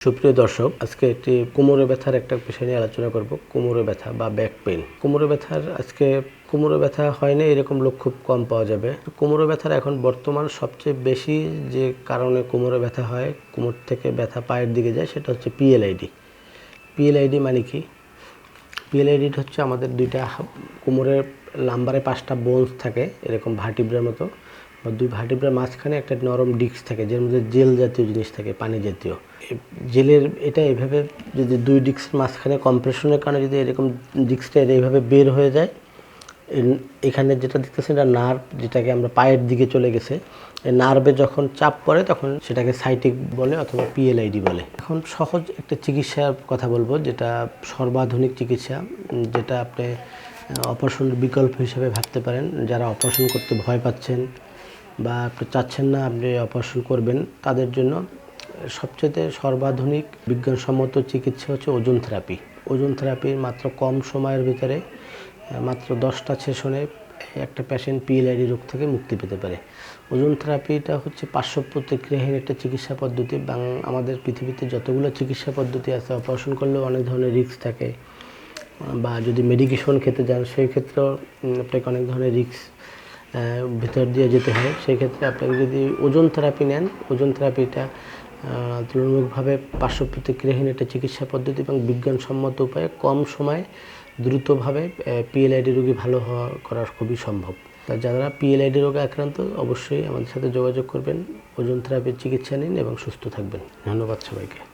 সুপ্রিয় দর্শক, আজকে একটি কোমরে ব্যথার একটা বিষয় নিয়ে আলোচনা করব, কোমরে ব্যথা বা ব্যাক পেন কোমরে ব্যথার আজকে, কোমরে ব্যথা হয় না এরকম লোক খুব কম পাওয়া যাবে। কোমরে ব্যথার এখন বর্তমান সবচেয়ে বেশি যে কারণে কোমরে ব্যথা হয়, কোমর থেকে ব্যথা পায়ের দিকে যায়, সেটা হচ্ছে পিএলআইডি পিএলআইডি মানে কি? পিএলআইডিটা হচ্ছে আমাদের দুইটা কোমরের লাম্বারে পাঁচটা বোনস থাকে, এরকম ভার্টিব্রার মতো। বা দুই ভার্টিব্রার মাঝখানে একটা নরম ডিস্ক থাকে, যার মধ্যে জেল জাতীয় জিনিস থাকে, পানি জাতীয়। জেলের এটা এভাবে যদি দুই ডিস্কের মাঝখানে কম্প্রেশনের কারণে যদি এরকম ডিস্কটা এইভাবে বের হয়ে যায় এখানে যেটা দেখতেছেন এটা নার্ভ, যেটাকে আমরা পায়ের দিকে চলে গেছে, এই নার্ভে যখন চাপ পড়ে তখন সেটাকে সাইটিক বলে অথবা পিএলআইডি বলে। এখন সহজ একটা চিকিৎসার কথা বলব, যেটা সর্বাধুনিক চিকিৎসা, যেটা আপনি অপারেশনের বিকল্প হিসেবে ভাবতে পারেন। যারা অপারেশন করতে ভয় পাচ্ছেন বা আপনি চাচ্ছেন না আপনি অপারেশন করবেন, তাদের জন্য সবচেয়ে সর্বাধুনিক বিজ্ঞানসম্মত চিকিৎসা হচ্ছে ওজন থেরাপি। ওজন থেরাপির মাত্র কম সময়ের ভিতরে মাত্র দশটা সেশনে একটা পেশেন্ট পিএলআইডি রোগ থেকে মুক্তি পেতে পারে। ওজন থেরাপিটা হচ্ছে পার্শ্ব প্রতিক্রিয়াহীন একটা চিকিৎসা পদ্ধতি বাং আমাদের পৃথিবীতে যতগুলো চিকিৎসা পদ্ধতি আছে অপারেশন করলেও অনেক ধরনের রিস্ক থাকে। বা যদি মেডিকেশন খেতে যান, সেই ক্ষেত্রেও আপনাকে অনেক ধরনের রিস্ক ভিতর দিয়ে যেতে হয়। সেই ক্ষেত্রে আপনাকে যদি ওজন থেরাপি নেন, ওজন থেরাপিটা তুলনামূলকভাবে পার্শ্ব প্রতিক্রিয়াহীন একটা চিকিৎসা পদ্ধতি এবং বিজ্ঞানসম্মত উপায়ে কম সময়ে দ্রুতভাবে পিএলআইডি রোগী ভালো হওয়া করা খুবই সম্ভব। তা যারা পিএলআইডি রোগে আক্রান্ত, অবশ্যই আমাদের সাথে যোগাযোগ করবেন। ওজন থেরাপির চিকিৎসা নিন এবং সুস্থ থাকবেন। ধন্যবাদ সবাইকে।